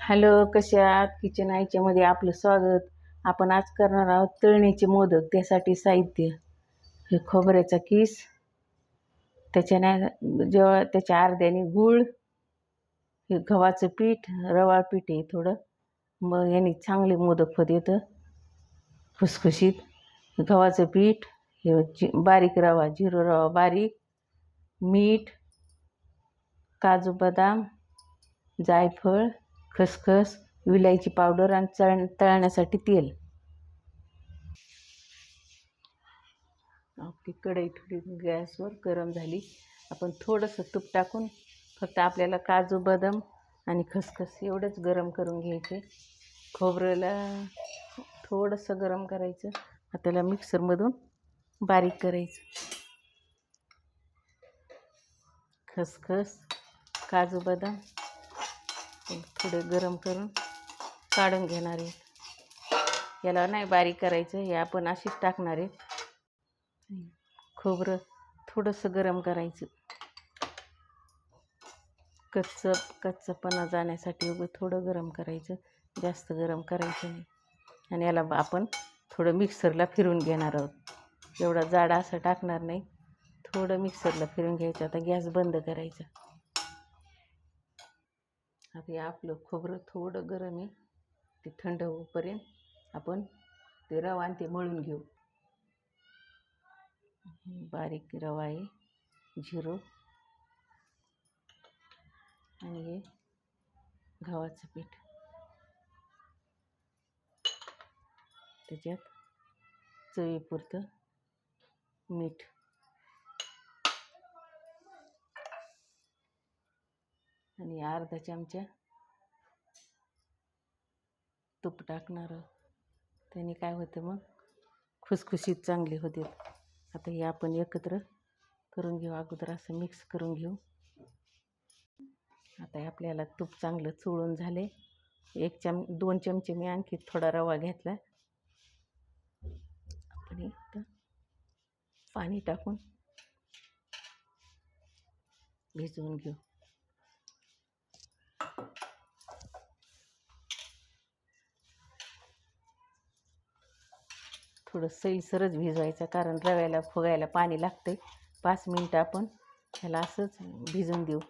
Hello कसे आहात? Kitchen आयच्यामध्ये आपलं स्वागत. आपण आज करणार आहोत तळणीचे मोदक त्यासाठी साहित्य. हे खोबऱ्याचा किस. त्याच्याने जेव्हा त्याच्या अर्ध्याने गूळ हे गव्हाचं पीठ रवा पीठ आहे थोडं. मग याने चांगले मोदक होत येतं. खुसखुशीत. गव्हाचं पीठ हे जी बारीक रवा जिरो रवा बारीक. मीठ काजू बदाम जायफळ खसखस विलायची पावडर आणि चळ तळण्यासाठी तेल. आपली कढई थोडी गॅसवर गरम झाली. आपण थोडंसं तूप टाकून फक्त आपल्याला काजू बदाम आणि खसखस एवढंच गरम करून घ्यायचे. खोबऱ्याला थोडंसं गरम करायचं. त्याला मिक्सरमधून बारीक करायचं. खसखस काजू बदाम थोडं गरम करून काढून घेणार आहे. याला नाही बारीक करायचं हे आपण अशीच टाकणार आहे. खोबरं थोडंसं गरम करायचं. कच्चं कच्चंपणा जाण्यासाठी उभं थोडं गरम करायचं. जास्त गरम करायचं नाही. आणि याला आपण थोडं मिक्सरला फिरून घेणार आहोत. एवढा जाडा असं टाकणार नाही. थोडं मिक्सरला फिरून घ्यायचं. आता गॅस बंद करायचा. आता हे आपलं खोबरं थोडं गरम आहे ते थंड होईपर्यंत आपण ते रवा आणि ते मळून घेऊ. बारीक रवा आहे झिरो आणि हे गव्हाचं पीठ. त्याच्यात चवीपुरतं मीठ. आणि अर्धा चमचा तूप टाकणार त्याने काय होतं मग? खुसखुशीत चांगली होते. आता हे आपण एकत्र करून घेऊ अगोदर असं मिक्स करून घेऊ. आता हे आपल्याला तूप चांगलं चोळून झाले. एक चम दोन चमचे मी आणखी थोडा रवा घेतला. आपण इथं पाणी टाकून भिजवून घेऊ. थोडं सैलसरच भिजवायचं कारण रव्याला फुगायला पाणी लागते पाच मिनटं आपण ह्याला असंच भिजून देऊ.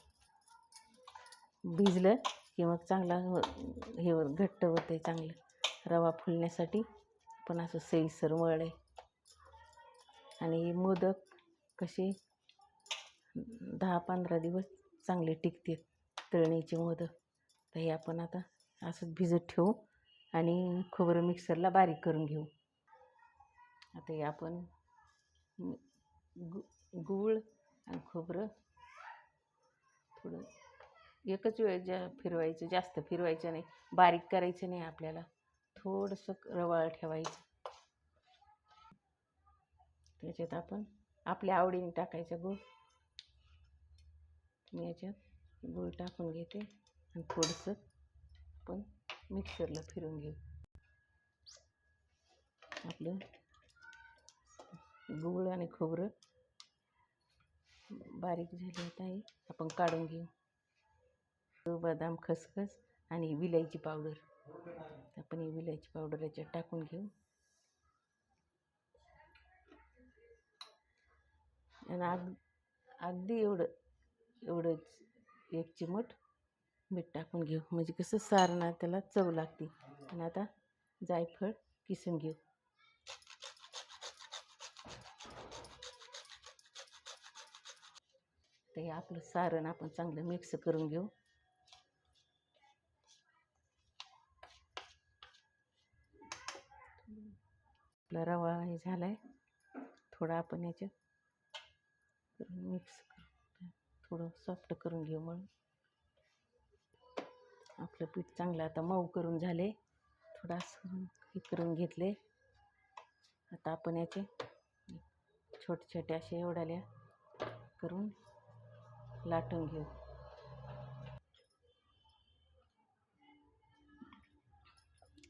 भिजलं की मग चांगला हे घट्ट होतं चांगलं. रवा फुलण्यासाठी पण असं सैलसर आहे. आणि मोदक कसे दहा पंधरा दिवस चांगले टिकते तळणीचे मोदक. तर हे आपण आता असंच भिजत ठेवू आणि खोबरं मिक्सरला बारीक करून घेऊ. आता हे आपण गु गूळ आणि खोबरं थोडं एकच वेळ ज्या फिरवायचं जास्त फिरवायचं नाही बारीक करायचं नाही आपल्याला. थोडंसं रवाळ ठेवायचं. त्याच्यात आपण आपल्या आवडीने टाकायचं गूळ. मी याच्यात गूळ टाकून घेते आणि थोडंसं आपण मिक्सरला फिरून घेऊ. आपलं गूळ आणि खोबरं बारीक झाले आहे. आपण काढून घेऊ. बदाम खसखस आणि विलायची पावडर. आपण ही विलायची पावडर याच्यात टाकून घेऊ. आणि अग अगदी एवढं एवढंच एक चिमट मीठ टाकून घेऊ. म्हणजे कसं सारणार त्याला चव लागते. आणि आता जायफळ किसून घेऊ. तर हे आपलं सारण आपण चांगलं मिक्स करून घेऊ. आपला रवा हे झाला आहे थोडा आपण याच्या मिक्स थोडं सॉफ्ट करून घेऊ म्हणून. आपलं पीठ चांगलं आता मऊ करून झाले. थोडा हे करून घेतले. आता आपण याचे छोटे छोटे असे एवढाल्या करून लाटून घेऊ.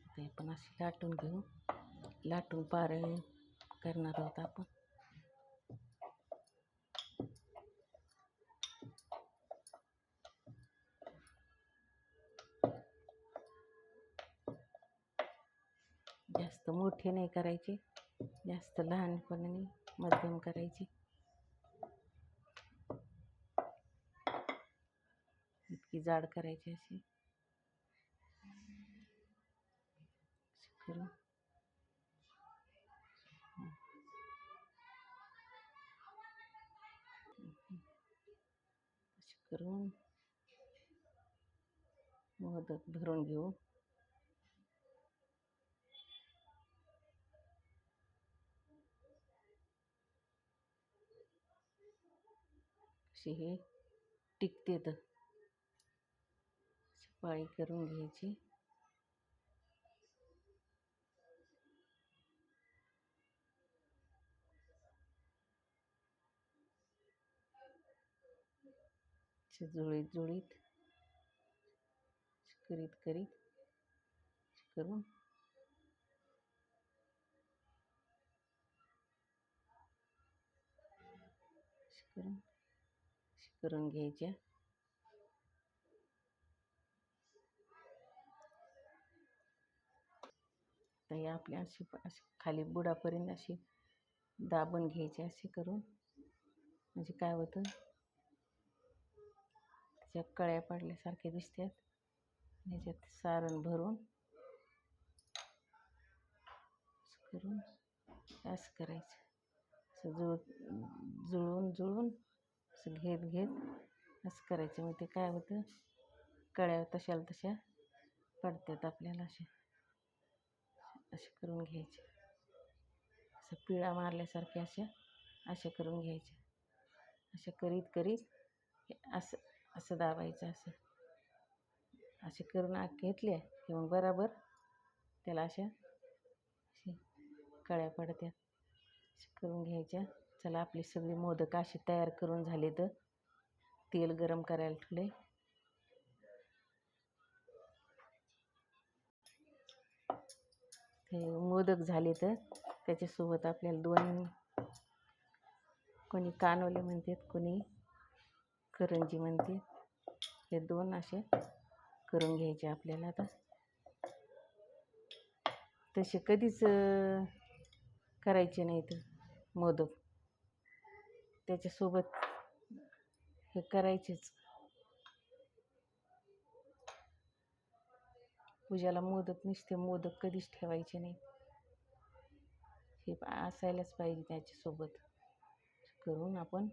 ते पण अशी लाटून घेऊ. लाटून पार करणार आहोत आपण. जास्त मोठे नाही करायचे. जास्त लहानपणाने मध्यम करायची. जाड करायची अशी. करू. करून अशी करून मोदक भरून घेऊ. अशी हे? टिकते तर पाळी करून घ्यायची. जुळीत जुळीत करीत करीत करून. करून करून घ्यायच्या. तर हे आपल्या अशी अशी खाली बुडापर्यंत अशी दाबून घ्यायची अशी करून. म्हणजे काय होतं? त्याच्या कळ्या पडल्यासारख्या दिसतात. ह्याच्यात सारण भरून असं करून असं करायचं. असं जुळ जुळवून जुळून असं घेत घेत असं करायचं. मग ते काय होतं? कळ्या तशाला तशा पडतात आपल्याला अशा. असे करून घ्यायचे. असं पिळा मारल्यासारखे अशा अशा करून घ्यायच्या अशा करीत करीत हे असं असं दाबायचं असं. असे करून आग घेतल्या की मग बराबर त्याला अशा कळ्या पडत्यात अशा करून घ्यायच्या. चला आपली सगळी मोदक अशी तयार करून झाले तर तेल गरम करायला ठेवले हे मोदक झाले तर त्याच्यासोबत आपल्याला दोन कोणी कानवले म्हणतात कोणी करंजी म्हणते हे दोन असे करून घ्यायचे आपल्याला आता. तसे कधीच करायचे नाहीत मोदक. त्याच्यासोबत हे करायचेच. पूजाला मोदक नुसते मोदक कधीच ठेवायचे नाही. हे असायलाच पाहिजे त्याच्यासोबत. करून आपण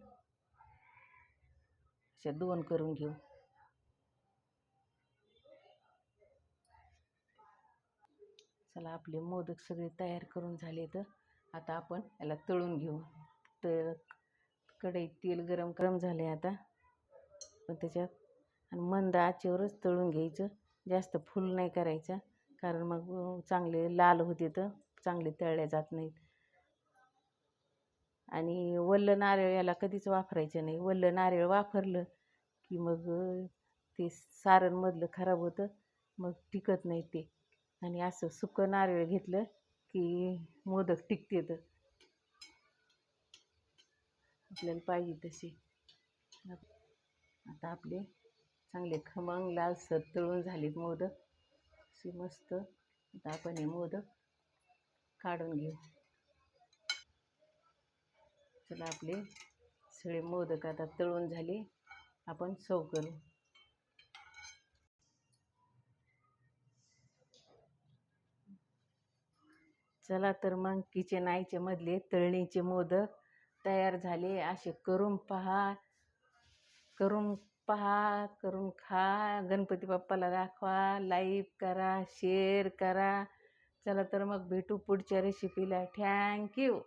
अशा दोन करून घेऊ. चला आपले मोदक सगळे तयार करून झाले तर आता आपण याला तळून घेऊ. तर कढईत तेल गरम गरम झाले आता. पण त्याच्यात आणि मंद आचेवरच तळून घ्यायचं. जास्त फुल नाही करायचा. कारण मग चांगले लाल होते तर चांगले तळले जात नाहीत. आणि वल्ल नारळ याला कधीच वापरायचं नाही. वल्लं नारळ वापरलं की मग ते सारणमधलं खराब होतं. मग टिकत नाही ते. आणि असं सुकं नारळ घेतलं की मोदक टिकते तर. आपल्याला पाहिजे तसे. आता आपले चांगले खमंग लालसर तळून झालेत मोदक. असे मस्त. आता आपण हे मोदक काढून घेऊ. चला आपले सगळे मोदक आता तळून झाले. आपण सव करू. चला तर मग किचन आईचे मधले तळणीचे मोदक तयार झाले. असे करून पहा. करून पहा करून खा गणपती बाप्पाला दाखवा लाईक करा शेअर करा. चला तर मग भेटू पुढच्या रेसिपीला थँक्यू